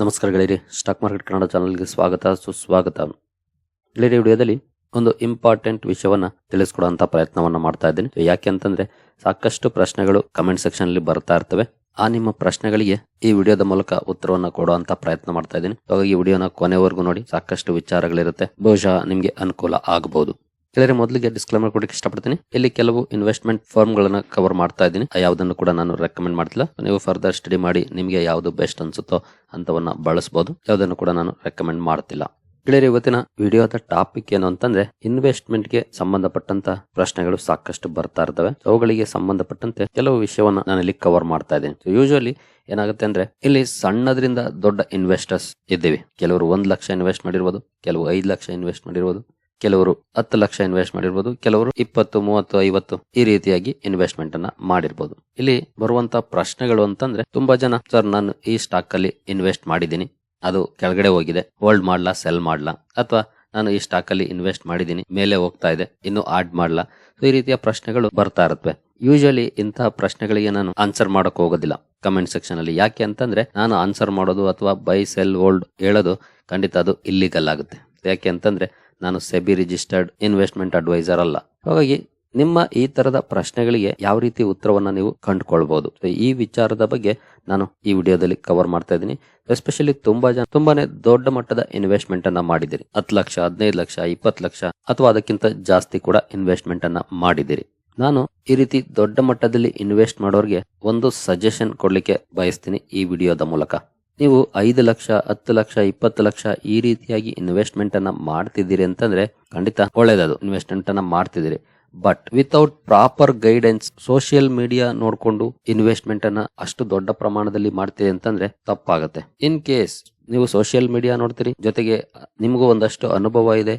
ನಮಸ್ಕಾರ ಗೆಳೆಯರಿ, stock market Kannada ಚಾನಲ್ಗೆ ಸ್ವಾಗತ, ಸುಸ್ವಾಗತ. ಗೆಳೆಯರಿ ವಿಡಿಯೋದಲ್ಲಿ ಒಂದು ಇಂಪಾರ್ಟೆಂಟ್ ವಿಷಯವನ್ನ ತಿಳಿಸ್ಕೊಡುವಂತ ಪ್ರಯತ್ನವನ್ನ ಮಾಡ್ತಾ ಇದ್ದೀನಿ. ಯಾಕೆ ಅಂತಂದ್ರೆ ಸಾಕಷ್ಟು ಪ್ರಶ್ನೆಗಳು ಕಮೆಂಟ್ ಸೆಕ್ಷನ್ ಅಲ್ಲಿ ಬರ್ತಾ ಇರ್ತವೆ. ಆ ನಿಮ್ಮ ಪ್ರಶ್ನೆಗಳಿಗೆ ಈ ವಿಡಿಯೋದ ಮೂಲಕ ಉತ್ತರವನ್ನ ಕೊಡುವಂತ ಪ್ರಯತ್ನ ಮಾಡ್ತಾ ಇದ್ದೀನಿ. ಹಾಗಾಗಿ ಈ ವಿಡಿಯೋನ ಕೊನೆವರೆಗೂ ನೋಡಿ, ಸಾಕಷ್ಟು ವಿಚಾರಗಳಿರುತ್ತೆ. ಬಹುಶಃ ನಿಮಗೆ ಅನುಕೂಲ ಆಗಬಹುದು ಕೆಲವರೆ ಮೊದಲಿಗೆ ಡಿಸ್ಕ್ಲೇಮರ್ ಕೊಡಕ್ಕೆ ಇಷ್ಟಪಡ್ತೀನಿ. ಇಲ್ಲಿ ಕೆಲವು ಇನ್ವೆಸ್ಟ್ಮೆಂಟ್ ಫಾರ್ಮ್ ಗಳನ್ನ ಕವರ್ ಮಾಡ್ತಾ ಇದ್ದೀನಿ. ಯಾವುದನ್ನು ಕೂಡ ನಾನು ರೆಕಮೆಂಡ್ ಮಾಡ್ತಿಲ್ಲ. ನೀವು ಫರ್ದರ್ ಸ್ಟಡಿ ಮಾಡಿ ನಿಮಗೆ ಯಾವುದು ಬೆಸ್ಟ್ ಅನ್ಸುತ್ತೋ ಅಂತವನ್ನ ಬಳಸಬಹುದು ಯಾವುದನ್ನು ಕೂಡ ನಾನು ರೆಕಮೆಂಡ್ ಮಾಡ್ತಿಲ್ಲ. ಗೆಳೆಯರೆ, ಇವತ್ತಿನ ವಿಡಿಯೋದ ಟಾಪಿಕ್ ಏನು ಅಂತಂದ್ರೆ ಇನ್ವೆಸ್ಟ್ಮೆಂಟ್ಗೆ ಸಂಬಂಧಪಟ್ಟಂತ ಪ್ರಶ್ನೆಗಳು ಸಾಕಷ್ಟು ಬರ್ತಾ ಇರ್ತವೆ. ಅವುಗಳಿಗೆ ಸಂಬಂಧಪಟ್ಟಂತೆ ಕೆಲವು ವಿಷಯವನ್ನ ನಾನು ಇಲ್ಲಿ ಕವರ್ ಮಾಡ್ತಾ ಇದ್ದೀನಿ. ಯೂಶಲಿ ಏನಾಗುತ್ತೆ ಅಂದ್ರೆ, ಇಲ್ಲಿ ಸಣ್ಣದ್ರಿಂದ ದೊಡ್ಡ ಇನ್ವೆಸ್ಟರ್ಸ್ ಇದ್ದೀವಿ. ಕೆಲವರು ಒಂದ್ ಲಕ್ಷ ಇನ್ವೆಸ್ಟ್ ಮಾಡಿರ್ಬೋದು, ಕೆಲವು ಐದು ಲಕ್ಷ ಇನ್ವೆಸ್ಟ್ ಮಾಡಿರ್ಬೋದು. ಕೆಲವರು ಹತ್ತು ಲಕ್ಷ ಇನ್ವೆಸ್ಟ್ ಮಾಡಿರ್ಬೋದು, ಕೆಲವರು ಇಪ್ಪತ್ತು, ಮೂವತ್ತು, ಐವತ್ತು ಈ ರೀತಿಯಾಗಿ ಇನ್ವೆಸ್ಟ್ಮೆಂಟ್ ಅನ್ನ ಮಾಡಿರ್ಬೋದು. ಇಲ್ಲಿ ಬರುವಂತ ಪ್ರಶ್ನೆಗಳು ಅಂತಂದ್ರೆ ತುಂಬಾ ಜನ, ಸರ್, ನಾನು ಈ ಸ್ಟಾಕ್ ಅಲ್ಲಿ ಇನ್ವೆಸ್ಟ್ ಮಾಡಿದ್ದೀನಿ. ಅದು ಕೆಳಗಡೆ ಹೋಗಿದೆ. ಹೋಲ್ಡ್ ಮಾಡ್ಲಾ? ಸೆಲ್ ಮಾಡ್ಲಾ? ಅಥವಾ ನಾನು ಈ ಸ್ಟಾಕ್ ಅಲ್ಲಿ ಇನ್ವೆಸ್ಟ್ ಮಾಡಿದ್ದೀನಿ. ಮೇಲೆ ಹೋಗ್ತಾ ಇದೆ. ಇನ್ನು ಆಡ್ ಮಾಡ್ಲಾ? ಸೊ ಈ ರೀತಿಯ ಪ್ರಶ್ನೆಗಳು ಬರ್ತಾ ಇರುತ್ತವೆ ಯೂಶಲಿ ಇಂತಹ ಪ್ರಶ್ನೆಗಳಿಗೆ ನಾನು ಆನ್ಸರ್ ಮಾಡಕ್ ಹೋಗೋದಿಲ್ಲ. ಕಮೆಂಟ್ ಸೆಕ್ಷನ್ ಅಲ್ಲಿ. ಯಾಕೆ ಅಂತಂದ್ರೆ ನಾನು ಆನ್ಸರ್ ಮಾಡೋದು ಅಥವಾ ಬೈ ಸೆಲ್ ಹೋಲ್ಡ್ ಹೇಳೋದು ಖಂಡಿತ ಅದು ಇಲ್ಲಿಗಲ್ ಆಗುತ್ತೆ. ಯಾಕೆ ಅಂತಂದ್ರೆ ನಾನು ಸೆಬಿ ರಿಜಿಸ್ಟರ್ಡ್ ಇನ್ವೆಸ್ಟ್ಮೆಂಟ್ ಅಡ್ವೈಸರ್ ಅಲ್ಲ. ಹಾಗಾಗಿ ನಿಮ್ಮ ಈ ತರದ ಪ್ರಶ್ನೆಗಳಿಗೆ ಯಾವ ರೀತಿ ಉತ್ತರವನ್ನ ನೀವು ಕಂಡುಕೊಳ್ಬಹುದು. ಈ ವಿಚಾರದ ಬಗ್ಗೆ ನಾನು ಈ ವಿಡಿಯೋದಲ್ಲಿ ಕವರ್ ಮಾಡ್ತಾ ಇದ್ದೀನಿ. ಎಸ್ಪೆಷಲಿ ತುಂಬಾ ಜನ, ತುಂಬಾನೇ ದೊಡ್ಡ ಮಟ್ಟದ ಇನ್ವೆಸ್ಟ್ಮೆಂಟ್ ಅನ್ನ ಮಾಡಿದಿರಿ ಹತ್ತು ಲಕ್ಷ, ಹದಿನೈದು ಲಕ್ಷ, ಇಪ್ಪತ್ತು ಲಕ್ಷ ಅಥವಾ ಅದಕ್ಕಿಂತ ಜಾಸ್ತಿ ಕೂಡ ಇನ್ವೆಸ್ಟ್ಮೆಂಟ್ ಅನ್ನ ಮಾಡಿದಿರಿ ನಾನು ಈ ರೀತಿ ದೊಡ್ಡ ಮಟ್ಟದಲ್ಲಿ ಇನ್ವೆಸ್ಟ್ ಮಾಡೋರಿಗೆ ಒಂದು ಸಜೆಷನ್ ಕೊಡ್ಲಿಕ್ಕೆ ಬಯಸ್ತೀನಿ ಈ ವಿಡಿಯೋದ ಮೂಲಕ. ನೀವು ಐದು ಲಕ್ಷ, ಹತ್ತು ಲಕ್ಷ, ಇಪ್ಪತ್ತು ಲಕ್ಷ ಈ ರೀತಿಯಾಗಿ ಇನ್ವೆಸ್ಟ್ಮೆಂಟ್ ಅನ್ನ ಮಾಡ್ತಿದ್ದೀರಿ ಅಂತಂದ್ರೆ ಖಂಡಿತ ಒಳ್ಳೇದದು. ಇನ್ವೆಸ್ಟ್ಮೆಂಟ್ ಅನ್ನ ಮಾಡ್ತಿದ್ದೀರಿ. But without proper guidance social media ನೋಡ್ಕೊಂಡು ಇನ್ವೆಸ್ಟ್ಮೆಂಟ್ ಅನ್ನ ಅಷ್ಟು ದೊಡ್ಡ ಪ್ರಮಾಣದಲ್ಲಿ ಮಾಡ್ತೀರಿ ಅಂತಂದ್ರೆ ತಪ್ಪಾಗತ್ತೆ. ಇನ್ ಕೇಸ್ ನೀವು ಸೋಷಿಯಲ್ ಮೀಡಿಯಾ ನೋಡ್ತೀರಿ, ಜೊತೆಗೆ ನಿಮಗೂ ಒಂದಷ್ಟು ಅನುಭವ ಇದೆ.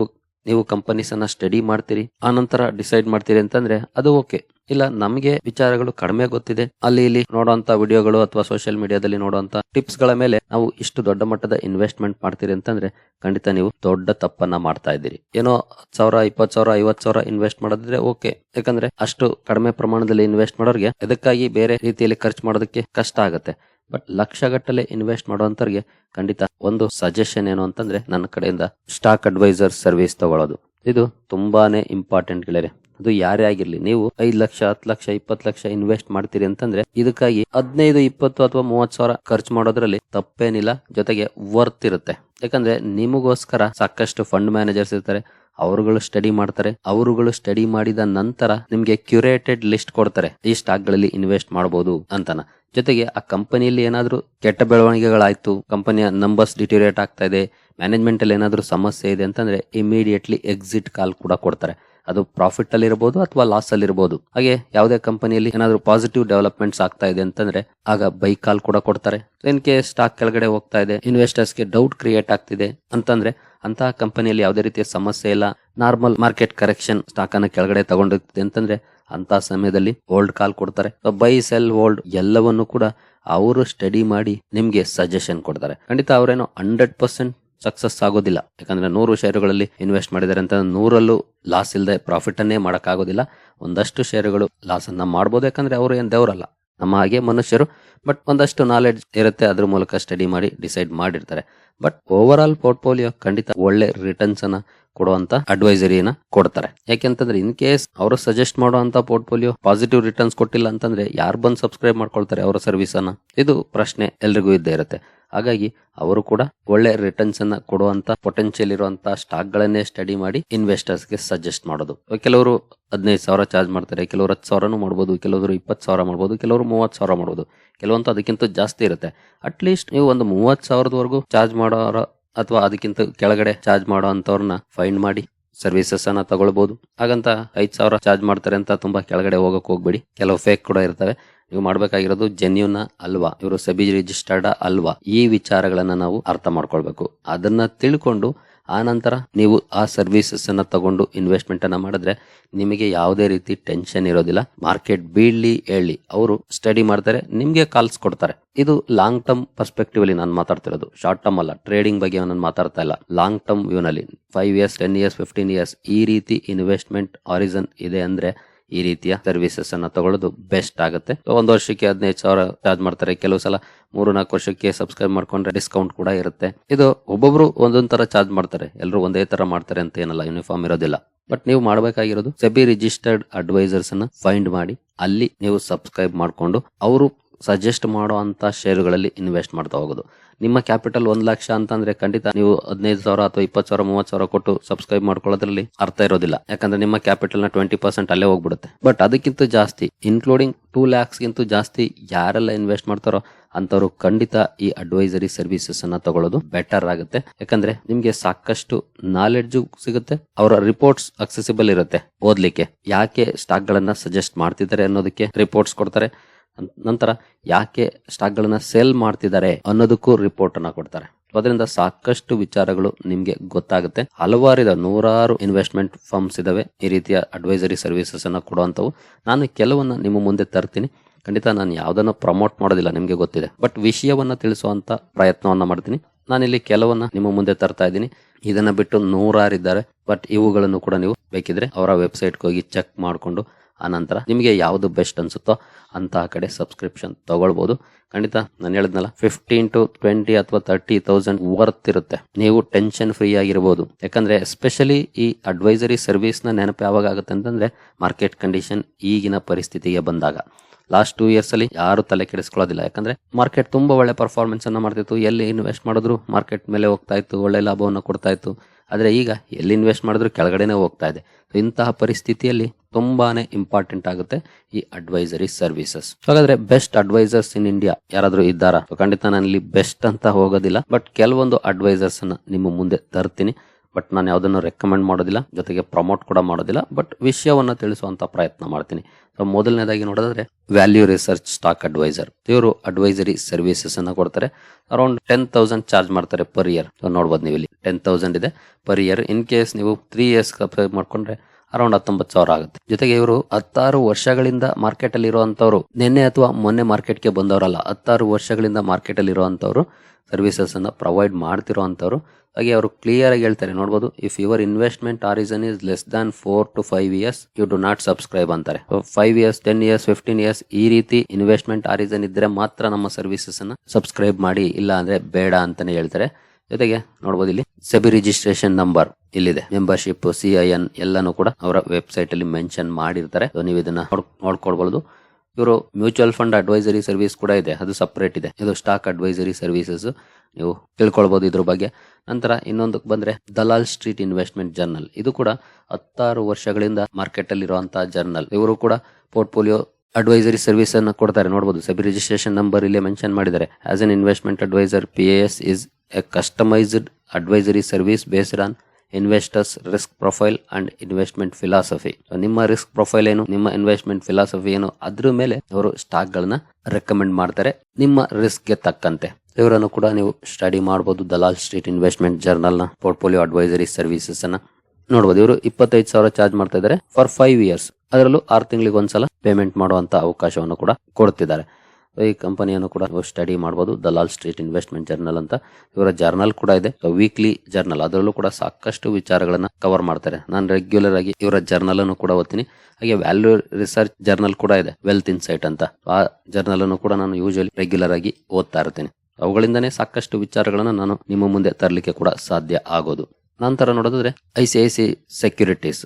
ನೀವು ಕಂಪನೀಸ್ ಅನ್ನ ಸ್ಟಡಿ ಮಾಡ್ತೀರಿ, ಆ ನಂತರ ಡಿಸೈಡ್ ಮಾಡ್ತೀರಿ ಅಂತಂದ್ರೆ ಅದು ಓಕೆ ಇಲ್ಲ, ನಮಗೆ ವಿಚಾರಗಳು ಕಡಿಮೆ ಗೊತ್ತಿದೆ. ಅಲ್ಲಿ ಇಲ್ಲಿ ನೋಡುವಂತ ವಿಡಿಯೋಗಳು ಅಥವಾ ಸೋಷಿಯಲ್ ಮೀಡಿಯಾದಲ್ಲಿ ನೋಡುವಂತ ಟಿಪ್ಸ್ಗಳ ಮೇಲೆ ನಾವು ಇಷ್ಟು ದೊಡ್ಡ ಮಟ್ಟದ ಇನ್ವೆಸ್ಟ್ಮೆಂಟ್ ಮಾಡ್ತೀರಿ ಅಂತಂದ್ರೆ ಖಂಡಿತ ನೀವು ದೊಡ್ಡ ತಪ್ಪನ್ನ ಮಾಡ್ತಾ ಇದ್ದೀರಿ. ಏನೋ ಸಾವಿರ, ಇಪ್ಪತ್ತು ಸಾವಿರ, ಐವತ್ತು ಸಾವಿರ ಇನ್ವೆಸ್ಟ್ ಮಾಡಿದ್ರೆ ಓಕೆ ಯಾಕಂದ್ರೆ ಅಷ್ಟು ಕಡಿಮೆ ಪ್ರಮಾಣದಲ್ಲಿ ಇನ್ವೆಸ್ಟ್ ಮಾಡೋರಿಗೆ ಅದಕ್ಕಾಗಿ ಬೇರೆ ರೀತಿಯಲ್ಲಿ ಖರ್ಚು ಮಾಡೋದಕ್ಕೆ ಕಷ್ಟ ಆಗುತ್ತೆ. ಬಟ್ ಲಕ್ಷಗಟ್ಟಲೆ ಇನ್ವೆಸ್ಟ್ ಮಾಡುವಂತವ್ರಿಗೆ ಖಂಡಿತ ಒಂದು ಸಜೆಷನ್ ಏನು ಅಂತಂದ್ರೆ ನನ್ನ ಕಡೆಯಿಂದ ಸ್ಟಾಕ್ ಅಡ್ವೈಸರ್ ಸರ್ವಿಸ್ ತಗೊಳ್ಳೋದು. ಇದು ತುಂಬಾನೇ ಇಂಪಾರ್ಟೆಂಟ್ ಗೆಳೆಯರೆ ಅದು ಯಾರೇ ಆಗಿರ್ಲಿ, ನೀವು ಐದ್ ಲಕ್ಷ, ಹತ್ತು ಲಕ್ಷ, ಇಪ್ಪತ್ತು ಲಕ್ಷ ಇನ್ವೆಸ್ಟ್ ಮಾಡ್ತೀರಿ ಅಂತಂದ್ರೆ ಇದಕ್ಕಾಗಿ ಹದಿನೈದು, ಇಪ್ಪತ್ತು ಅಥವಾ ಮೂವತ್ತು ಸಾವಿರ ಖರ್ಚು ಮಾಡೋದ್ರಲ್ಲಿ ತಪ್ಪೇನಿಲ್ಲ, ಜೊತೆಗೆ ವರ್ತ್ ಇರುತ್ತೆ. ಯಾಕಂದ್ರೆ ನಿಮಗೋಸ್ಕರ ಸಾಕಷ್ಟು ಫಂಡ್ ಮ್ಯಾನೇಜರ್ಸ್ ಇರ್ತಾರೆ, ಅವರುಗಳು ಸ್ಟಡಿ ಮಾಡ್ತಾರೆ, ಅವರುಗಳು ಸ್ಟಡಿ ಮಾಡಿದ ನಂತರ ನಿಮ್ಗೆ ಕ್ಯೂರೇಟೆಡ್ ಲಿಸ್ಟ್ ಕೊಡ್ತಾರೆ. ಈ ಸ್ಟಾಕ್ಗಳಲ್ಲಿ ಇನ್ವೆಸ್ಟ್ ಮಾಡಬಹುದು ಅಂತನ. ಜೊತೆಗೆ ಆ ಕಂಪನಿಯಲ್ಲಿ ಏನಾದರೂ ಕೆಟ್ಟ ಬೆಳವಣಿಗೆಗಳಾಯ್ತು, ಕಂಪನಿಯ ನಂಬರ್ಸ್ ಡಿಟೇರಿಯೇಟ್ ಆಗ್ತಾ ಇದೆ ಮ್ಯಾನೇಜ್ಮೆಂಟ್ ಅಲ್ಲಿ ಏನಾದರೂ ಸಮಸ್ಯೆ ಇದೆ ಅಂತಂದ್ರೆ ಇಮಿಡಿಯೇಟ್ಲಿ ಎಕ್ಸಿಟ್ ಕಾಲ್ ಕೂಡ ಕೊಡ್ತಾರೆ. ಅದು ಪ್ರಾಫಿಟ್ ಅಲ್ಲಿ ಇರಬಹುದು ಅಥವಾ ಲಾಸ್ ಅಲ್ಲಿ ಇರಬಹುದು ಹಾಗೆ ಯಾವುದೇ ಕಂಪನಿಯಲ್ಲಿ ಏನಾದರೂ ಪಾಸಿಟಿವ್ ಡೆವಲಪ್ಮೆಂಟ್ಸ್ ಆಗ್ತಾ ಇದೆ ಅಂತಂದ್ರೆ ಆಗ ಬೈ ಕಾಲ್ ಕೂಡ ಕೊಡ್ತಾರೆ. ಇನ್ ಕೇಸ್ ಸ್ಟಾಕ್ ಕೆಳಗಡೆ ಹೋಗ್ತಾ ಇದೆ ಇನ್ವೆಸ್ಟರ್ಸ್ಗೆ ಡೌಟ್ ಕ್ರಿಯೇಟ್ ಆಗ್ತಿದೆ ಅಂತಂದ್ರೆ ಅಂತಹ ಕಂಪನಿಯಲ್ಲಿ ಯಾವುದೇ ರೀತಿಯ ಸಮಸ್ಯೆ ಇಲ್ಲ. ನಾರ್ಮಲ್ ಮಾರ್ಕೆಟ್ ಕರೆಕ್ಷನ್ ಸ್ಟಾಕ್ ಅನ್ನ ಕೆಳಗಡೆ ತಗೊಂಡಿರ್ತದೆ ಅಂತಂದ್ರೆ ಅಂತ ಸಮಯದಲ್ಲಿ ಹೋಲ್ಡ್ ಕಾಲ್ ಕೊಡ್ತಾರೆ. ಬೈ ಸೆಲ್ ಹೋಲ್ಡ್ ಎಲ್ಲವನ್ನು ಕೂಡ ಅವರು ಸ್ಟಡಿ ಮಾಡಿ ನಿಮ್ಗೆ ಸಜೆಷನ್ ಕೊಡ್ತಾರೆ. ಖಂಡಿತ ಅವರೇನೋ ಹಂಡ್ರೆಡ್ ಪರ್ಸೆಂಟ್ ಸಕ್ಸಸ್ ಆಗೋದಿಲ್ಲ. ಯಾಕಂದ್ರೆ ನೂರು ಷೇರುಗಳಲ್ಲಿ ಇನ್ವೆಸ್ಟ್ ಮಾಡಿದ್ದಾರೆ ಅಂತ ನೂರಲ್ಲೂ ಲಾಸ್ ಇಲ್ಲದೆ ಪ್ರಾಫಿಟ್ ಅನ್ನೇ ಆಗೋದಿಲ್ಲ ಒಂದಷ್ಟು ಷೇರುಗಳು ಲಾಸ್ ಅನ್ನ ಮಾಡ್ಬೋದು. ಯಾಕಂದ್ರೆ ಅವರು ಏನ್ ದೇವರಲ್ಲ. ನಮ್ಮ ಹಾಗೆ ಮನುಷ್ಯರು ಬಟ್ ಒಂದಷ್ಟು ನಾಲೆಡ್ಜ್ ಇರುತ್ತೆ, ಅದ್ರ ಮೂಲಕ ಸ್ಟಡಿ ಮಾಡಿ ಡಿಸೈಡ್ ಮಾಡಿರ್ತಾರೆ. ಬಟ್ ಓವರ್ ಆಲ್ ಪೋರ್ಟ್ಫೋಲಿಯೋ ಖಂಡಿತ ಒಳ್ಳೆ ರಿಟರ್ನ್ಸ್ ಅನ್ನ ಕೊಡುವಂತ ಅಡ್ವೈಸರಿನ ಕೊಡ್ತಾರೆ. ಯಾಕೆಂತಂದ್ರೆ ಇನ್ ಕೇಸ್ ಅವರು ಸಜೆಸ್ಟ್ ಮಾಡುವಂತ ಪೋರ್ಟ್ಫೋಲಿಯೋ ಪಾಸಿಟಿವ್ ರಿಟರ್ನ್ಸ್ ಕೊಟ್ಟಿಲ್ಲ ಅಂತಂದ್ರೆ, ಯಾರು ಬಂದು ಸಬ್ಸ್ಕ್ರೈಬ್ ಮಾಡ್ಕೊಳ್ತಾರೆ ಅವರ ಸರ್ವಿಸ್ ಅನ್ನ? ಇದು ಪ್ರಶ್ನೆ ಎಲ್ರಿಗೂ ಇದ್ದೇ ಇರುತ್ತೆ. ಹಾಗಾಗಿ ಅವರು ಕೂಡ ಒಳ್ಳೆ ರಿಟರ್ನ್ಸ್ ಅನ್ನ ಕೊಡುವಂತ ಪೊಟೆನ್ಶಿಯಲ್ ಇರುವಂತಹ ಸ್ಟಾಕ್ ಗಳನ್ನೇ ಸ್ಟಡಿ ಮಾಡಿ ಇನ್ವೆಸ್ಟರ್ಸ್ಗೆ ಸಜೆಸ್ಟ್ ಮಾಡೋದು. ಕೆಲವರು ಹದಿನೈದು ಸಾವಿರ ಚಾರ್ಜ್ ಮಾಡ್ತಾರೆ, ಕೆಲವರು ಹತ್ತು ಸಾವಿರನೂ ಮಾಡ್ಬೋದು, ಕೆಲವರು ಇಪ್ಪತ್ತು ಸಾವಿರ ಮಾಡ್ಬೋದು, ಕೆಲವರು ಮೂವತ್ತು ಸಾವಿರ ಮಾಡ್ಬೋದು. ಕೆಲವೊಂದು ಅದಕ್ಕಿಂತ ಜಾಸ್ತಿ ಇರುತ್ತೆ. ಅಟ್ಲೀಸ್ಟ್ ನೀವು ಒಂದು ಮೂವತ್ತು ಸಾವಿರದವರೆಗೂ ಚಾರ್ಜ್ ಮಾಡೋರ ಅಥವಾ ಅದಕ್ಕಿಂತ ಕೆಳಗಡೆ ಚಾರ್ಜ್ ಮಾಡೋ ಅಂತವ್ರನ್ನ ಫೈಂಡ್ ಮಾಡಿ ಸರ್ವಿಸಸ್ ಅನ್ನ ತಗೊಳ್ಬಹುದು ಹಾಗಂತ ಐದ್ ಸಾವಿರ ಚಾರ್ಜ್ ಮಾಡ್ತಾರೆ ಅಂತ ತುಂಬಾ ಕೆಳಗಡೆ ಹೋಗಕ್ ಹೋಗ್ಬೇಡಿ. ಕೆಲವು ಫೇಕ್ ಕೂಡ ಇರ್ತವೆ. ನೀವು ಮಾಡಬೇಕಾಗಿರೋದು ಜೆನ್ಯೂನ್ ಅಲ್ವಾ? ಇವರು ಸಬಿ ರಿಜಿಸ್ಟರ್ಡ್ ಅಲ್ವಾ? ಈ ವಿಚಾರಗಳನ್ನ ನಾವು ಅರ್ಥ ಮಾಡ್ಕೊಳ್ಬೇಕು. ಅದನ್ನ ತಿಳ್ಕೊಂಡು ಆ ನಂತರ ನೀವು ಆ ಸರ್ವಿಸಸ್ ಅನ್ನ ತಗೊಂಡು ಇನ್ವೆಸ್ಟ್ಮೆಂಟ್ ಅನ್ನ ಮಾಡಿದ್ರೆ ನಿಮಗೆ ಯಾವುದೇ ರೀತಿ ಟೆನ್ಷನ್ ಇರೋದಿಲ್ಲ. ಮಾರ್ಕೆಟ್ ಬೀಳ್ಲಿ ಹೇಳಿ ಅವರು ಸ್ಟಡಿ ಮಾಡ್ತಾರೆ, ನಿಮಗೆ ಕಾಲ್ಸ್ ಕೊಡ್ತಾರೆ. ಇದು ಲಾಂಗ್ ಟರ್ಮ್ ಪರ್ಸ್ಪೆಕ್ಟಿವ್ ಅಲ್ಲಿ ನಾನು ಮಾತಾಡ್ತಿರೋದು. ಶಾರ್ಟ್ ಟರ್ಮ್ ಅಲ್ಲ ಟ್ರೇಡಿಂಗ್ ಬಗ್ಗೆ ನಾನು ಮಾತಾಡ್ತಾ ಇಲ್ಲ. Long term ವ್ಯೂನಲ್ಲಿ five years ten years fifteen years ಈ ರೀತಿ ಇನ್ವೆಸ್ಟ್ಮೆಂಟ್ ಆರಿಸನ್ ಇದೆ ಅಂದ್ರೆ ಈ ರೀತಿಯ ಸರ್ವಿಸಸ್ ಅನ್ನ ತಗೊಳ್ಳೋದು ಬೆಸ್ಟ್ ಆಗುತ್ತೆ. ಒಂದು ವರ್ಷಕ್ಕೆ ಹದಿನೈದು ಸಾವಿರ ಚಾರ್ಜ್ ಮಾಡ್ತಾರೆ. ಕೆಲವು ಸಲ ಮೂರು ನಾಲ್ಕು ವರ್ಷಕ್ಕೆ ಸಬ್ಸ್ಕ್ರೈಬ್ ಮಾಡ್ಕೊಂಡ್ರೆ ಡಿಸ್ಕೌಂಟ್ ಕೂಡ ಇರುತ್ತೆ. ಇದು ಒಬ್ಬೊಬ್ರು ಒಂದೊಂದ್ ತರ ಚಾರ್ಜ್ ಮಾಡ್ತಾರೆ. ಎಲ್ಲರೂ ಒಂದೇ ತರ ಮಾಡ್ತಾರೆ ಅಂತ ಏನಲ್ಲ ಯೂನಿಫಾರ್ಮ್ ಇರೋದಿಲ್ಲ. ಬಟ್ ನೀವು ಮಾಡಬೇಕಾಗಿರೋದು ಸೆಬಿ ರಿಜಿಸ್ಟರ್ಡ್ ಅಡ್ವೈಸರ್ಸ್ ಅನ್ನ ಫೈಂಡ್ ಮಾಡಿ, ಅಲ್ಲಿ ನೀವು ಸಬ್ಸ್ಕ್ರೈಬ್ ಮಾಡಿಕೊಂಡು, ಅವರು ಸಜೆಸ್ಟ್ ಮಾಡೋ ಅಂಥ ಶೇರುಗಳಲ್ಲಿ ಇನ್ವೆಸ್ಟ್ ಮಾಡ್ತಾ ಹೋಗೋದು. ನಿಮ್ಮ ಕ್ಯಾಪಿಟಲ್ ಒಂದು ಲಕ್ಷ ಅಂತಂದ್ರೆ ಖಂಡಿತ ನೀವು ಹದಿನೈದು ಸಾವಿರ ಅಥವಾ ಇಪ್ಪತ್ತು ಸಾವಿರ, ಮೂವತ್ತು ಸಾವಿರ ಕೊಟ್ಟು ಸಬ್ಸ್ಕ್ರೈಬ್ ಮಾಡ್ಕೊಳ್ಳೋದ್ರಲ್ಲಿ ಅರ್ಥ ಇರೋದಿಲ್ಲ. ಯಾಕಂದ್ರೆ ನಿಮ್ಮ ಕ್ಯಾಪಿಟಲ್ನ ಟ್ವೆಂಟಿ ಪರ್ಸೆಂಟ್ ಅಲ್ಲೇ ಹೋಗ್ಬಿಡುತ್ತೆ. ಬಟ್ ಅದಕ್ಕಿಂತ ಜಾಸ್ತಿ ಇನ್ಕ್ಲೂಡಿಂಗ್ ಟೂ ಲ್ಯಾಕ್ಸ್ಗಿಂತ ಜಾಸ್ತಿ ಯಾರೆಲ್ಲ ಇನ್ವೆಸ್ಟ್ ಮಾಡ್ತಾರೋ ಅಂತವರು ಖಂಡಿತ ಈ ಅಡ್ವೈಸರಿ ಸರ್ವಿಸಸ್ ಅನ್ನ ತಗೊಳ್ಳೋದು ಬೆಟರ್ ಆಗುತ್ತೆ. ಯಾಕಂದ್ರೆ ನಿಮ್ಗೆ ಸಾಕಷ್ಟು ನಾಲೆಡ್ಜ್ ಸಿಗುತ್ತೆ, ಅವರ ರಿಪೋರ್ಟ್ಸ್ ಅಕ್ಸೆಸಿಬಲ್ ಇರುತ್ತೆ ಓದ್ಲಿಕ್ಕೆ. ಯಾಕೆ ಸ್ಟಾಕ್ ಗಳನ್ನ ಸಜೆಸ್ಟ್ ಮಾಡ್ತಿದ್ದಾರೆ ಅನ್ನೋದಕ್ಕೆ ರಿಪೋರ್ಟ್ಸ್ ಕೊಡ್ತಾರೆ. ನಂತರ ಯಾಕೆ ಸ್ಟಾಕ್ಗಳನ್ನ ಸೇಲ್ ಮಾಡ್ತಿದ್ದಾರೆ ಅನ್ನೋದಕ್ಕೂ ರಿಪೋರ್ಟ್ ಅನ್ನ ಕೊಡ್ತಾರೆ. ಅದರಿಂದ ಸಾಕಷ್ಟು ವಿಚಾರಗಳು ನಿಮ್ಗೆ ಗೊತ್ತಾಗುತ್ತೆ. ಹಲವಾರು ಇದಾವೆ ನೂರಾರು ಇನ್ವೆಸ್ಟ್ಮೆಂಟ್ ಫರ್ಮ್ಸ್ ಇದಾವೆ. ಈ ರೀತಿಯ ಅಡ್ವೈಸರಿ ಸರ್ವಿಸಸ್ ಅನ್ನ ಕೊಡುವಂತವು ನಾನು ಕೆಲವನ್ನ ನಿಮ್ಮ ಮುಂದೆ ತರ್ತೀನಿ. ಖಂಡಿತ ನಾನು ಯಾವ್ದನ್ನ ಪ್ರಮೋಟ್ ಮಾಡೋದಿಲ್ಲ ನಿಮ್ಗೆ ಗೊತ್ತಿದೆ. ಬಟ್ ವಿಷಯವನ್ನ ತಿಳಿಸುವಂತ ಪ್ರಯತ್ನವನ್ನ ಮಾಡ್ತೀನಿ. ನಾನಿಲ್ಲಿ ಕೆಲವನ್ನ ನಿಮ್ಮ ಮುಂದೆ ತರ್ತಾ ಇದ್ದೀನಿ. ಇದನ್ನ ಬಿಟ್ಟು ನೂರಾರಿದ್ದಾರೆ. ಬಟ್ ಇವುಗಳನ್ನು ಕೂಡ ನೀವು ಬೇಕಿದ್ರೆ ಅವರ ವೆಬ್ಸೈಟ್ಗೆ ಹೋಗಿ ಚೆಕ್ ಮಾಡಿಕೊಂಡು ಆನಂತರ ನಿಮಗೆ ಯಾವುದು ಬೆಸ್ಟ್ ಅನ್ಸುತ್ತೋ ಅಂತಹ ಕಡೆ ಸಬ್ಸ್ಕ್ರಿಪ್ಷನ್ ತಗೊಳ್ಬಹುದು ಖಂಡಿತ ನಾನು ಹೇಳಿದ್ನಲ್ಲ ಫಿಫ್ಟೀನ್ ಟು ಟ್ವೆಂಟಿ ಅಥವಾ ತರ್ಟಿ ತೌಸಂಡ್ ವರ್ತ್ ಇರುತ್ತೆ. ನೀವು ಟೆನ್ಷನ್ ಫ್ರೀ ಆಗಿರ್ಬೋದು. ಯಾಕಂದ್ರೆ ಎಸ್ಪೆಷಲಿ ಈ ಅಡ್ವೈಸರಿ ಸರ್ವಿಸ್ನ ನೆನಪು ಯಾವಾಗ ಆಗುತ್ತೆ ಅಂತಂದ್ರೆ ಮಾರ್ಕೆಟ್ ಕಂಡೀಷನ್ ಈಗಿನ ಪರಿಸ್ಥಿತಿಗೆ ಬಂದಾಗ. ಲಾಸ್ಟ್ ಟೂ ಇಯರ್ಸ್ ಅಲ್ಲಿ ಯಾರು ತಲೆ ಕೆಡಿಸ್ಕೊಳ್ಳೋದಿಲ್ಲ. ಯಾಕಂದ್ರೆ ಮಾರ್ಕೆಟ್ ತುಂಬಾ ಒಳ್ಳೆ ಪರ್ಫಾರ್ಮೆನ್ಸ್ ಅನ್ನ ಮಾಡ್ತಿತ್ತು. ಎಲ್ಲಿ ಇನ್ವೆಸ್ಟ್ ಮಾಡಿದ್ರು ಮಾರ್ಕೆಟ್ ಮೇಲೆ ಹೋಗ್ತಾ ಇತ್ತು, ಒಳ್ಳೆ ಲಾಭವನ್ನು ಕೊಡ್ತಾ ಇತ್ತು. ಆದ್ರೆ ಈಗ ಎಲ್ಲಿ ಇನ್ವೆಸ್ಟ್ ಮಾಡಿದ್ರು ಕೆಳಗಡೆನೇ ಹೋಗ್ತಾ ಇದೆ. ಇಂತಹ ಪರಿಸ್ಥಿತಿಯಲ್ಲಿ ತುಂಬಾನೇ ಇಂಪಾರ್ಟೆಂಟ್ ಆಗುತ್ತೆ ಈ ಅಡ್ವೈಸರಿ ಸರ್ವಿಸಸ್ ಹಾಗಾದ್ರೆ ಬೆಸ್ಟ್ ಅಡ್ವೈಸರ್ಸ್ ಇನ್ ಇಂಡಿಯಾ ಯಾರಾದ್ರೂ ಇದ್ದಾರಾ? ಖಂಡಿತ ನಾನು ಇಲ್ಲಿ ಬೆಸ್ಟ್ ಅಂತ ಹೋಗೋದಿಲ್ಲ ಬಟ್ ಕೆಲವೊಂದು ಅಡ್ವೈಸರ್ಸ್ ನಿಮ್ಮ ಮುಂದೆ ತರ್ತೀನಿ. ಬಟ್ ನಾನು ಯಾವುದನ್ನು ರೆಕಮೆಂಡ್ ಮಾಡೋದಿಲ್ಲ, ಜೊತೆಗೆ ಪ್ರಮೋಟ್ ಕೂಡ ಮಾಡೋದಿಲ್ಲ, ಬಟ್ ವಿಷಯವನ್ನು ತಿಳಿಸುವಂತ ಪ್ರಯತ್ನ ಮಾಡ್ತೀನಿ. ಸೊ ಮೊದಲನೇದಾಗಿ ನೋಡಿದ್ರೆ ವ್ಯಾಲ್ಯೂ ರಿಸರ್ಚ್ ಸ್ಟಾಕ್ ಅಡ್ವೈಸರ್ ಇವರು ಅಡ್ವೈಸರಿ ಸರ್ವಿಸಸ್ ಅನ್ನ ಕೊಡ್ತಾರೆ. ಅರೌಂಡ್ ಟೆನ್ ತೌಸಂಡ್ ಚಾರ್ಜ್ ಮಾಡ್ತಾರೆ ಪರ್ ಇಯರ್ ನೋಡ್ಬೋದು ನೀವು ಇಲ್ಲಿ ಟೆನ್ ತೌಸಂಡ್ ಇದೆ ಪರ್ ಇಯರ್ ಇನ್ ಕೇಸ್ ನೀವು ತ್ರೀ ಇಯರ್ಸ್ ಮಾಡ್ಕೊಂಡ್ರೆ ಅರೌಂಡ್ ಹತ್ತೊಂಬತ್ತು ಸಾವಿರ ಆಗುತ್ತೆ. ಜೊತೆಗೆ ಇವರು ಹತ್ತಾರು ವರ್ಷಗಳಿಂದ ಮಾರ್ಕೆಟ್ ಅಲ್ಲಿ ಇರುವಂತವ್ರು ನಿನ್ನೆ ಅಥವಾ ಮೊನ್ನೆ ಮಾರ್ಕೆಟ್ಗೆ ಬಂದವರಲ್ಲ, ಹತ್ತಾರು ವರ್ಷಗಳಿಂದ ಮಾರ್ಕೆಟ್ ಅಲ್ಲಿ ಇರುವಂತವ್ರು ಸರ್ವಿಸಸ್ ಪ್ರೊವೈಡ್ ಪ್ರೊವೈಡ್ ಮಾಡ್ತಿರುವಂತವ್ರು ಹಾಗೆ ಅವರು ಕ್ಲಿಯರ್ ಆಗಿ ಹೇಳ್ತಾರೆ. ನೋಡ್ಬೋದು if your investment horizon is less than four to five years you do not subscribe ಅಂತಾರೆ. Five years ten years fifteen years ಈ ರೀತಿ ಇನ್ವೆಸ್ಟ್ಮೆಂಟ್ ಆರಿಸನ್ ಇದ್ರೆ ಮಾತ್ರ ನಮ್ಮ ಸರ್ವಿಸಸ್ ಅನ್ನ ಸಬ್ಸ್ಕ್ರೈಬ್ ಮಾಡಿ, ಇಲ್ಲ ಅಂದ್ರೆ ಬೇಡ ಅಂತಾನೆ ಹೇಳ್ತಾರೆ. ಜೊತೆಗೆ ನೋಡಬಹುದು ಇಲ್ಲಿ ಸೆಬಿ ರಿಜಿಸ್ಟ್ರೇಷನ್ ನಂಬರ್ ಇಲ್ಲಿದೆ. ಮೆಂಬರ್ಶಿಪ್ ಸಿ ಐ ಎನ್ ಎಲ್ಲಾನು ಕೂಡ ಅವರ ವೆಬ್ಸೈಟ್ ಅಲ್ಲಿ ಮೆನ್ಷನ್ ಮಾಡಿರ್ತಾರೆ. ನೀವು ಇದನ್ನ ನೋಡ್- ನೋಡ್ಕೊಳ್ಬಹುದು ಇವರು ಮ್ಯೂಚುವಲ್ ಫಂಡ್ ಅಡ್ವೈಸರಿ ಸರ್ವಿಸ್ ಕೂಡ ಇದೆ. ಅದು ಸಪ್ರೇಟ್ ಇದೆ. ಇದು ಸ್ಟಾಕ್ ಅಡ್ವೈಸರಿ ಸರ್ವಿಸಸ್ ನೀವು ತಿಳ್ಕೊಳ್ಬಹುದು ಇದ್ರ ಬಗ್ಗೆ. ನಂತರ ಇನ್ನೊಂದಕ್ಕೆ ಬಂದ್ರೆ ದಲಾಲ್ ಸ್ಟ್ರೀಟ್ ಇನ್ವೆಸ್ಟ್ಮೆಂಟ್ ಜರ್ನಲ್. ಇದು ಕೂಡ ಹತ್ತಾರು ವರ್ಷಗಳಿಂದ ಮಾರ್ಕೆಟ್ ಅಲ್ಲಿ ಇರುವಂತಹ ಜರ್ನಲ್. ಇವರು ಕೂಡ ಪೋರ್ಟ್ಫೋಲಿಯೋ ಅಡ್ವೈಸರಿ ಸರ್ವಿಸ್ ಅನ್ನು ಕೊಡ್ತಾರೆ. ನೋಡಬಹುದು ಸಬಿ ರಿಜಿಸ್ಟ್ರೇಷನ್ ನಂಬರ್ ಇಲ್ಲಿ ಮೆನ್ಷನ್ ಮಾಡಿದ್ದಾರೆ. As an investment advisor P S is a customized advisory service based on investors risk profile and investment philosophy ನಿಮ್ಮ ರಿಸ್ಕ್ ಪ್ರೊಫೈಲ್ ಏನು, ನಿಮ್ಮ ಇನ್ವೆಸ್ಟ್ಮೆಂಟ್ ಫಿಲಾಸಫಿ ಏನು, ಅದ್ರ ಮೇಲೆ ಅವರು ಸ್ಟಾಕ್ ಗಳನ್ನ ರೆಕಮೆಂಡ್ ಮಾಡ್ತಾರೆ. ನಿಮ್ಮ ರಿಸ್ಕ್ಗೆ ತಕ್ಕಂತೆ. ಇವರನ್ನು ಕೂಡ ನೀವು ಸ್ಟಡಿ ಮಾಡಬಹುದು ದಲಾಲ್ ಸ್ಟ್ರೀಟ್ ಇನ್ವೆಸ್ಟ್ಮೆಂಟ್ ಜರ್ನಲ್ನ ಪೋರ್ಟ್ಫೋಲಿಯೋ ಅಡ್ವೈಸರಿ ಸರ್ವಿಸಸ್ ಅನ್ನ ನೋಡಬಹುದು ಇವರು ಇಪ್ಪತ್ತೈದು ಸಾವಿರ ಚಾರ್ಜ್ ಮಾಡ್ತಾ ಇದ್ದಾರೆ ಫಾರ್ ಫೈವ್ ಇಯರ್ಸ್ ಅದರಲ್ಲೂ ಆರು ತಿಂಗಳಿಗೆ ಒಂದ್ಸಲ ಪೇಮೆಂಟ್ ಮಾಡುವಂತ ಅವಕಾಶವನ್ನು ಕೂಡ ಕೊಡ್ತಿದ್ದಾರೆ. ಈ ಕಂಪನಿಯನ್ನು ಕೂಡ ಸ್ಟಡಿ ಮಾಡಬಹುದು ದಲಾಲ್ ಸ್ಟ್ರೀಟ್ ಇನ್ವೆಸ್ಟ್ಮೆಂಟ್ ಜರ್ನಲ್ ಅಂತ. ಇವರ ಜರ್ನಲ್ ಕೂಡ ಇದೆ. ವೀಕ್ಲಿ ಜರ್ನಲ್ ಅದರಲ್ಲೂ ಕೂಡ ಸಾಕಷ್ಟು ವಿಚಾರಗಳನ್ನ ಕವರ್ ಮಾಡ್ತಾರೆ. ನಾನು ರೆಗ್ಯುಲರ್ ಆಗಿ ಇವರ ಜರ್ನಲ್ ಅನ್ನು ಕೂಡ ಓದ್ತೀನಿ. ಹಾಗೆ ವ್ಯಾಲ್ಯೂ ರಿಸರ್ಚ್ ಜರ್ನಲ್ ಕೂಡ ಇದೆ. ವೆಲ್ತ್ ಇನ್ಸೈಟ್ ಅಂತ. ಆ ಜರ್ನಲ್ ಅನ್ನು ಕೂಡ ನಾನು ಯೂಶಲಿ ರೆಗ್ಯುಲರ್ ಆಗಿ ಓದ್ತಾ ಇರ್ತೀನಿ. ಅವುಗಳಿಂದನೇ ಸಾಕಷ್ಟು ವಿಚಾರಗಳನ್ನು ನಾನು ನಿಮ್ಮ ಮುಂದೆ ತರಲಿಕ್ಕೆ ಕೂಡ ಸಾಧ್ಯ ಆಗೋದು. ನಂತರ ನೋಡೋದಾದ್ರೆ I C I C securities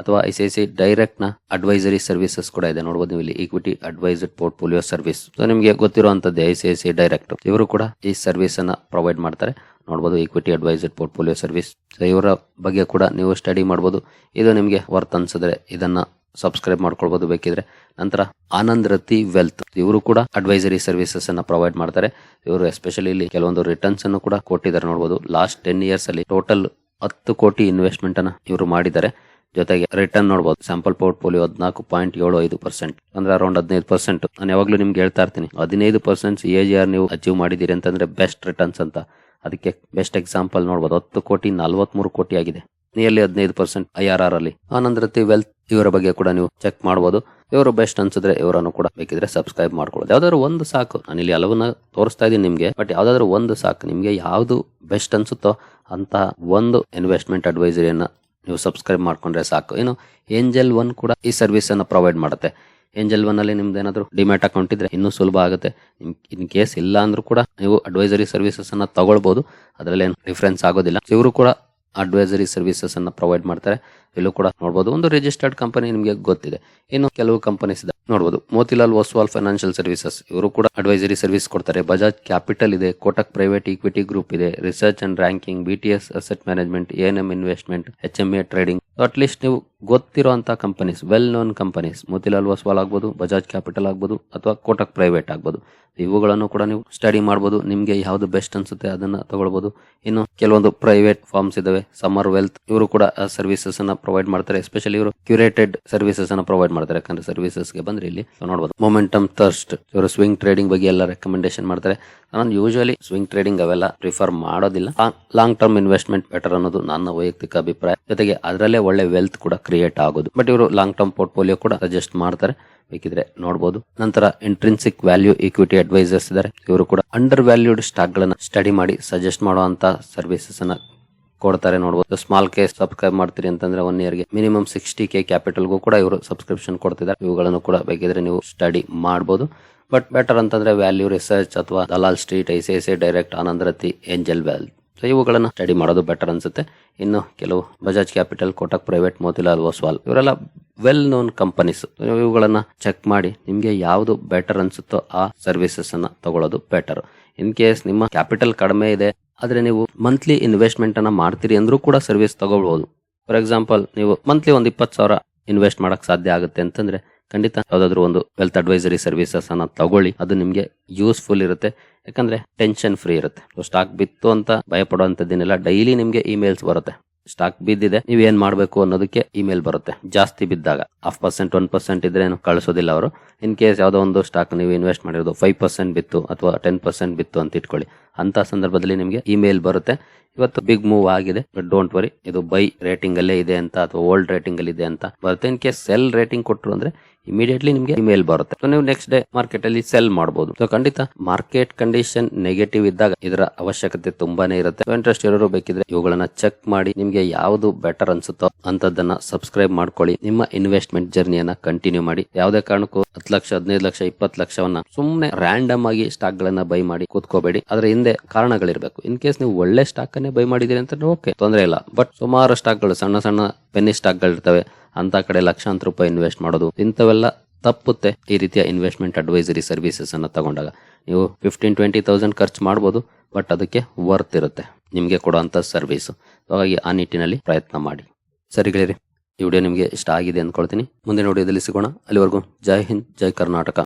ಅಥವಾ ಐ ಸಿ ಐ ಸಿ ಡೈರೆಕ್ಟ್ನ ಅಡ್ವೈಸರಿ ಸರ್ವಿಸಸ್ ಕೂಡ ಇದೆ. ನೋಡಬಹುದು ನೀವು ಇಲ್ಲಿ ಈಕ್ವಿಟಿ ಅಡ್ವೈಸ್ಡ್ ಪೋರ್ಟ್ಫೋಲಿಯೋ ಸರ್ವಿಸ್ ನಿಮಗೆ ಗೊತ್ತಿರುವಂತದ್ದು I C I C direct ಇವರು ಕೂಡ ಈ ಸರ್ವಿಸ್ ಅನ್ನ ಪ್ರೊವೈಡ್ ಮಾಡ್ತಾರೆ. ನೋಡಬಹುದು ಈಕ್ವಿಟಿ ಅಡ್ವೈಸ್ಡ್ ಪೋರ್ಟ್ಫೋಲಿಯೋ ಸರ್ವಿಸ್ ಇವರ ಬಗ್ಗೆ ಕೂಡ ನೀವು ಸ್ಟಡಿ ಮಾಡಬಹುದು ಇದು ನಿಮಗೆ ವರ್ತ್ ಅನ್ಸಿದ್ರೆ ಇದನ್ನ ಸಬ್ಸ್ಕ್ರೈಬ್ ಮಾಡ್ಕೊಳ್ಬಹುದು ಬೇಕಿದ್ರೆ ನಂತರ ಆನಂದ್ ರತಿ ವೆಲ್ತ್ ಇವರು ಕೂಡ ಅಡ್ವೈಸರಿ ಸರ್ವಿಸಸ್ ಅನ್ನ ಪ್ರೊವೈಡ್ ಮಾಡ್ತಾರೆ. ಇವರು ಎಸ್ಪೆಷಲಿ ಇಲ್ಲಿ ಕೆಲವೊಂದು ರಿಟರ್ನ್ಸ್ ಅನ್ನು ಕೂಡ ಕೊಟ್ಟಿದ್ದಾರೆ. ನೋಡಬಹುದು ಲಾಸ್ಟ್ ಟೆನ್ ಇಯರ್ಸ್ ಅಲ್ಲಿ ಟೋಟಲ್ ಹತ್ತು ಕೋಟಿ ಇನ್ವೆಸ್ಟ್ಮೆಂಟ್ ಅನ್ನ ಇವರು ಮಾಡಿದ್ದಾರೆ. ಜೊತೆಗೆ ರಿಟರ್ನ್ ನೋಡಬಹುದು ಸ್ಯಾಂಪಲ್ ಪೋರ್ಟ್ಫೋಲಿಯೋ ಹದಿನಾಲ್ಕು ಪಾಯಿಂಟ್ ಏಳು ಐದು ಪರ್ಸೆಂಟ್ ಅಂದ್ರೆ ಅರೌಂಡ್ ಹದಿನೈದು ಪರ್ಸೆಂಟ್ ನಾನು ಯಾವಾಗ್ಲೂ ನಿಮ್ಗೆ ಹೇಳ್ತಾ ಇರ್ತೀನಿ, ಹದಿನೈದು ಪರ್ಸೆಂಟ್ ಎ ಜಿ ಆರ್ ನೀವು ಅಚೀವ್ ಮಾಡಿದೀರಿ ಅಂತಂದ್ರೆ ಬೆಸ್ಟ್ ರಿಟರ್ನ್ಸ್ ಅಂತ. ಅದಕ್ಕೆ ಬೆಸ್ಟ್ ಎಕ್ಸಾಂಪಲ್ ನೋಡಬಹುದು ಹತ್ತು ಕೋಟಿ, ನಲ್ವತ್ಮೂರು ಕೋಟಿ ಆಗಿದೆ. ನಿಯರ್ಲಿ ಹದಿನೈದು ಪರ್ಸೆಂಟ್ ಐ ಆರ್ ಆರ್ ಅಲ್ಲಿ. ಆನಂದ್ರ ವೆಲ್ತ್ ಇವರ ಬಗ್ಗೆ ಕೂಡ ನೀವು ಚೆಕ್ ಮಾಡಬಹುದು ಇವರು ಬೆಸ್ಟ್ ಅನ್ಸಿದ್ರೆ ಇವರನ್ನು ಕೂಡ ಬೇಕಿದ್ರೆ ಸಬ್ಸ್ಕ್ರೈಬ್ ಮಾಡ್ಕೊಳ್ಳೋದು. ಯಾವ್ದಾದ್ರು ಒಂದು ಸಾಕು. ನಾನು ಇಲ್ಲಿ ಹಲವನ್ನ ತೋರಿಸ್ತಾ ಇದ್ದೀನಿ ನಿಮಗೆ ಬಟ್ ಯಾವ್ದಾದ್ರು ಒಂದು ಸಾಕು. ನಿಮಗೆ ಯಾವ್ದು ಬೆಸ್ಟ್ ಅನ್ಸುತ್ತೋ ಅಂತ ಒಂದು ಇನ್ವೆಸ್ಟ್ಮೆಂಟ್ ಅಡ್ವೈಸರಿಯನ್ನ ನೀವು ಸಬ್ಸ್ಕ್ರೈಬ್ ಮಾಡ್ಕೊಂಡ್ರೆ ಸಾಕು. ಏನು ಏಂಜಲ್ ಒನ್ ಕೂಡ ಈ ಸರ್ವಿಸ್ ಅನ್ನ ಪ್ರೊವೈಡ್ ಮಾಡುತ್ತೆ. ಏಂಜಲ್ ಒನ್ ಅಲ್ಲಿ ನಿಮ್ದು ಏನಾದರೂ ಡಿಮ್ಯಾಟ್ ಅಕೌಂಟ್ ಇದ್ರೆ ಇನ್ನೂ ಸುಲಭ ಆಗುತ್ತೆ. ಇನ್ ಕೇಸ್ ಇಲ್ಲ ಅಂದ್ರೂ ಕೂಡ ನೀವು ಅಡ್ವೈಸರಿ ಸರ್ವಿಸಸ್ ಅನ್ನ ತಗೊಳ್ಬಹುದು ಅದರಲ್ಲಿ ಏನು ಡಿಫ್ರೆನ್ಸ್ ಆಗೋದಿಲ್ಲ. ಇವರು ಕೂಡ ಅಡ್ವೈಸರಿ ಸರ್ವಿಸಸ್ ಅನ್ನ ಪ್ರೊವೈಡ್ ಮಾಡ್ತಾರೆ. ಇಲ್ಲೂ ಕೂಡ ನೋಡಬಹುದು ಒಂದು ರಿಜಿಸ್ಟರ್ಡ್ ಕಂಪನಿ ನಿಮಗೆ ಗೊತ್ತಿದೆ. ಇನ್ನು ಕೆಲವು ಕಂಪನೀಸ್ ಇದೆ ನೋಡಬಹುದು ಮೋತಿಲಾಲ್ ಒಸ್ವಾಲ್ ಫೈನಾನ್ಷಿಯಲ್ ಸರ್ವಿಸಸ್, ಇವರು ಕೂಡ ಅಡ್ವೈಸರಿ ಸರ್ವಿಸ್ ಕೊಡ್ತಾರೆ. ಬಜಾಜ್ ಕ್ಯಾಪಿಟಲ್ ಇದೆ, ಕೋಟಕ್ ಪ್ರೈವೇಟ್ ಈಕ್ವಿಟಿ ಗ್ರೂಪ್ ಇದೆ, research and ranking BTS asset management N M investment, H M A trading. At least ನೀವು ಗೊತ್ತಿರುವಂತ companies well known companies Motilal Oswal ಆಗ್ಬೋದು ಬಜಾಜ್ ಕ್ಯಾಪಿಟಲ್ ಆಗ್ಬೋದು, ಅಥವಾ ಕೋಟಕ್ ಪ್ರೈವೇಟ್ ಆಗ್ಬೋದು. ಇವುಗಳನ್ನು ಕೂಡ ನೀವು ಸ್ಟಡಿ ಮಾಡ್ಬೋದು, ನಿಮಗೆ ಯಾವುದು ಬೆಸ್ಟ್ ಅನ್ಸುತ್ತೆ ಅದನ್ನ ತಗೊಳ್ಬಹುದು ಇನ್ನು ಕೆಲವೊಂದು ಪ್ರೈವೇಟ್ ಫಾರ್ಮ್ಸ್ ಇದಾವೆ ಸಮರ್ ವೆಲ್ತ್ ಇವರು ಕೂಡ ಸರ್ವಿಸಸ್ ಅನ್ನ ಪ್ರೊವೈಡ್ ಮಾಡ್ತಾರೆ. ಎಸ್ಪೆಷಲಿ ಇವರು ಕ್ಯೂರೇಟೆಡ್ ಸರ್ವಿಸಸ್ ಅನ್ನ ಪ್ರೊವೈಡ್ ಮಾಡ್ತಾರೆ. ಯಾಕಂದ್ರೆ ಸರ್ವಿಸಸ್ಗೆ ಬಂದ್ರೆ ಇಲ್ಲಿ ನೋಡ್ಬೋದು. ಮೊಮೆಂಟಮ್ ಥರ್ಸ್ಟ್ ಇವರು ಸ್ವಿಂಗ್ ಟ್ರೇಡಿಂಗ್ ಬಗ್ಗೆ ಎಲ್ಲ ರೆಕಮೆಂಡೇಶನ್ ಮಾಡ್ತಾರೆ. ನಾನು ಯೂಶಲಿ ಸ್ವಿಂಗ್ ಟ್ರೇಡಿಂಗ್ ಅವೆಲ್ಲ ಪ್ರಿಫರ್ ಮಾಡೋದಿಲ್ಲ. ಲಾಂಗ್ ಟರ್ಮ್ ಇನ್ವೆಸ್ಟ್ಮೆಂಟ್ ಬೆಟರ್ ಅನ್ನೋದು ನನ್ನ ವೈಯಕ್ತಿಕ ಅಭಿಪ್ರಾಯ. ಜೊತೆಗೆ ಅದರಲ್ಲೇ ಒಳ್ಳೆ ವೆಲ್ತ್ ಕೂಡ ಕ್ರಿಯೇಟ್ ಆಗೋದು. ಬಟ್ ಇವರು ಲಾಂಗ್ ಟರ್ಮ್ ಪೋರ್ಟ್ಫೋಲಿಯೋ ಕೂಡ ಸಜೆಸ್ಟ್ ಮಾಡ್ತಾರೆ. ಬೇಕಿದ್ರೆ ನೋಡಬಹುದು ನಂತರ ಇಂಟ್ರಿನ್ಸಿಕ್ ವ್ಯಾಲ್ಯೂ ಈಕ್ವಿಟಿ ಅಡ್ವೈಸರ್ಸ್ ಇದ್ದಾರೆ ಇವರು ಕೂಡ ಅಂಡರ್ ವ್ಯಾಲ್ಯೂಡ್ ಸ್ಟಾಕ್ ಗಳನ್ನ ಸ್ಟಡಿ ಮಾಡಿ ಸಜೆಸ್ಟ್ ಮಾಡುವಂತ ಸರ್ವಿಸಸ್ ಅನ್ನ ಕೊಡ್ತಾರೆ ನೋಡಬಹುದು ಸ್ಮಾಲ್ ಕೆ ಸಬ್ಸ್ಕ್ರೈಬ್ ಮಾಡ್ತೀರಿ ಅಂತಂದ್ರೆ ಒನ್ ಇಯರ್ಗೆ ಮಿನಿಮಮ್ ಸಿಕ್ಸ್ಟಿ ಕೆ ಕ್ಯಾಪಿಟಲ್ಗೂ ಕೂಡ ಇವರು ಸಬ್ಸ್ಕ್ರಿಪ್ಷನ್ ಕೊಡ್ತಿದ್ದಾರೆ. ಇವುಗಳನ್ನು ಕೂಡ ಬೇಕಿದ್ರೆ ನೀವು ಸ್ಟಡಿ ಮಾಡಬಹುದು ಬಟ್ ಬೆಟರ್ ಅಂತಂದ್ರೆ ವ್ಯಾಲ್ಯೂ ರಿಸರ್ಚ್ ಅಥವಾ Dalal Street I C I C direct Anand Rathi angel ವ್ಯಾಲ್ so ಇವುಗಳನ್ನು ಸ್ಟಡಿ ಮಾಡೋದು ಬೆಟರ್ ಅನ್ಸುತ್ತೆ. ಇನ್ನು ಕೆಲವು ಬಜಾಜ್ ಕ್ಯಾಪಿಟಲ್ ಕೋಟಕ್ ಪ್ರೈವೇಟ್ ಮೋತಿಲಾಲ್ ಓಸ್ವಾಲ್ ಇವರೆಲ್ಲ ವೆಲ್ ನೋನ್ ಕಂಪನೀಸ್ ಇವುಗಳನ್ನು ಚೆಕ್ ಮಾಡಿ ನಿಮಗೆ ಯಾವುದು ಬೆಟರ್ ಅನ್ಸುತ್ತೋ ಆ ಸರ್ವಿಸಸ್ ಅನ್ನು ತಗೊಳ್ಳೋದು ಬೆಟರ್ ಇನ್ ಕೇಸ್ ನಿಮ್ಮ ಕ್ಯಾಪಿಟಲ್ ಕಡಿಮೆ ಇದೆ, ಆದರೆ ನೀವು ಮಂತ್ಲಿ ಇನ್ವೆಸ್ಟ್ಮೆಂಟ್ ಅನ್ನು ಮಾಡ್ತೀರಿ ಅಂದ್ರೂ ಕೂಡ ಸರ್ವಿಸ್ ತಗೊಳ್ಬಹುದು ಫಾರ್ ಎಕ್ಸಾಂಪಲ್ ನೀವು ಮಂತ್ಲಿ ಒಂದು ಇಪ್ಪತ್ತು ಸಾವಿರ ಇನ್ವೆಸ್ಟ್ ಮಾಡಕ್ ಸಾಧ್ಯ ಆಗುತ್ತೆ ಅಂತಂದ್ರೆ ಖಂಡಿತ ಯಾವ್ದಾದ್ರು ಒಂದು ವೆಲ್ತ್ ಅಡ್ವೈಸರಿ ಸರ್ವಿಸಸ್ ಅನ್ನ ತಗೊಳ್ಳಿ. ಅದು ನಿಮ್ಗೆ ಯೂಸ್ಫುಲ್ ಇರುತ್ತೆ. ಯಾಕಂದ್ರೆ ಟೆನ್ಷನ್ ಫ್ರೀ ಇರುತ್ತೆ. ಸ್ಟಾಕ್ ಬಿತ್ತು ಅಂತ ಭಯ ಪಡುವಂತದ್ದೇನಿಲ್ಲ ಡೈಲಿ ನಿಮ್ಗೆ ಇಮೇಲ್ಸ್ ಬರುತ್ತೆ. ಸ್ಟಾಕ್ ಬಿದ್ದಿದೆ, ನೀವ್ ಏನ್ ಮಾಡ್ಬೇಕು ಅನ್ನೋದಕ್ಕೆ ಇಮೇಲ್ ಬರುತ್ತೆ. ಜಾಸ್ತಿ ಬಿದ್ದಾಗ. ಹಾಫ್ ಪರ್ಸೆಂಟ್ ಒನ್ ಪರ್ಸೆಂಟ್ ಇದ್ರೆ ಏನು ಕಳಿಸೋದಿಲ್ಲ ಅವರು. ಇನ್ ಕೇಸ್ ಯಾವ್ದೋ ಒಂದು ಸ್ಟಾಕ್ ನೀವು ಇನ್ವೆಸ್ಟ್ ಮಾಡಿರೋದು ಫೈವ್ ಪರ್ಸೆಂಟ್ ಬಿತ್ತು ಅಥವಾ ಟೆನ್ ಪರ್ಸೆಂಟ್ ಬಿತ್ತು ಅಂತ ಇಟ್ಕೊಳ್ಳಿ. ಅಂತ ಸಂದರ್ಭದಲ್ಲಿ ನಿಮಗೆ ಇಮೇಲ್ ಬರುತ್ತೆ. ಇವತ್ತು ಬಿಗ್ ಮೂವ್ ಆಗಿದೆ. ಬಟ್ ಡೋಂಟ್ ವರಿ ಇದು ಬೈ ರೇಟಿಂಗ್ ಅಲ್ಲೇ ಇದೆ ಅಂತ ಅಥವಾ ಓಲ್ಡ್ ರೇಟಿಂಗ್ ಅಲ್ಲಿ ಇದೆ ಅಂತ ಬರುತ್ತೆ. ಇನ್ ಕೇಸ್ ಸೆಲ್ ರೇಟಿಂಗ್ ಕೊಟ್ಟರು ಅಂದ್ರೆ ಇಮಿಡಿಯೇಟ್ಲಿ ನಿಮಗೆ ಇಮೇಲ್ ಬರುತ್ತೆ. ಸೊ ನೀವು ನೆಕ್ಸ್ಟ್ ಡೇ ಮಾರ್ಕೆಟ್ ಅಲ್ಲಿ ಸೆಲ್ ಮಾಡಬಹುದು ಸೊ ಖಂಡಿತ ಮಾರ್ಕೆಟ್ ಕಂಡೀಷನ್ ನೆಗೆಟಿವ್ ಇದ್ದಾಗ ಇದರ ಅವಶ್ಯಕತೆ ತುಂಬಾನೇ ಇರುತ್ತೆ. ಇಂಟ್ರೆಸ್ಟ್ ಇರೋರು ಬೇಕಿದ್ರೆ ಇವುಗಳನ್ನ ಚೆಕ್ ಮಾಡಿ ನಿಮಗೆ ಯಾವುದು ಬೆಟರ್ ಅನ್ಸುತ್ತೋ ಅಂತದನ್ನ ಸಬ್ಸ್ಕ್ರೈಬ್ ಮಾಡ್ಕೊಳ್ಳಿ. ನಿಮ್ಮ ಇನ್ವೆಸ್ಟ್ಮೆಂಟ್ ಜರ್ನಿಯನ್ನ ಕಂಟಿನ್ಯೂ ಮಾಡಿ. ಯಾವುದೇ ಕಾರಣಕ್ಕೂ ಹತ್ತು ಲಕ್ಷ, ಹದಿನೈದು ಲಕ್ಷ, ಇಪ್ಪತ್ತು ಲಕ್ಷವನ್ನ ಸುಮ್ಮನೆ ರ್ಯಾಂಡಮ್ ಆಗಿ ಸ್ಟಾಕ್ ಗಳನ್ನ ಬೈ ಮಾಡಿ ಕೂತ್ಕೋಬೇಡಿ. ಅದರ ಕಾರಣಗಳಿರ್ಬೇಕು. ಇನ್ ಕೇಸ್ ನೀವು ಒಳ್ಳೆ ಸ್ಟಾಕ್ ಅನ್ನೇ ಬೈ ಮಾಡಿದೀರಿ ಅಂತ ಓಕೆ ತೊಂದರೆ ಇಲ್ಲ. ಬಟ್ ಸುಮಾರು ಸ್ಟಾಕ್ಗಳು ಸಣ್ಣ ಸಣ್ಣ ಪೆನ್ನಿ ಸ್ಟಾಕ್ಗಳಿರ್ತವೆ ಅಂತ ಕಡೆ ಲಕ್ಷಾಂತರ ರೂಪಾಯಿ ಇನ್ವೆಸ್ಟ್ ಮಾಡೋದು. ಇಂಥವೆಲ್ಲ ತಪ್ಪುತ್ತೆ ಈ ರೀತಿಯ ಇನ್ವೆಸ್ಟ್ಮೆಂಟ್ ಅಡ್ವೈಸರಿ ಸರ್ವಿಸಸ್ ಅನ್ನ ತಗೊಂಡಾಗ. ನೀವು ಫಿಫ್ಟೀನ್ ಟ್ವೆಂಟಿ ತೌಸಂಡ್ ಖರ್ಚು ಮಾಡ್ಬೋದು ಬಟ್ ಅದಕ್ಕೆ ವರ್ತ್ ಇರುತ್ತೆ. ನಿಮಗೆ ಕೊಡುವಂಥ ಸರ್ವಿಸ್ ಹಾಗಾಗಿ ಆ ನಿಟ್ಟಿನಲ್ಲಿ ಪ್ರಯತ್ನ ಮಾಡಿ. ಸರಿ ಗೆಳೆಯರಿ, ಈ ವಿಡಿಯೋ ನಿಮಗೆ ಇಷ್ಟ ಆಗಿದೆ ಅಂದ್ಕೊಳ್ತೀನಿ. ಮುಂದಿನ ವಿಡಿಯೋದಲ್ಲಿ ಸಿಗೋಣ ಅಲ್ಲಿವರೆಗೂ ಜೈ ಹಿಂದ್, ಜೈ ಕರ್ನಾಟಕ.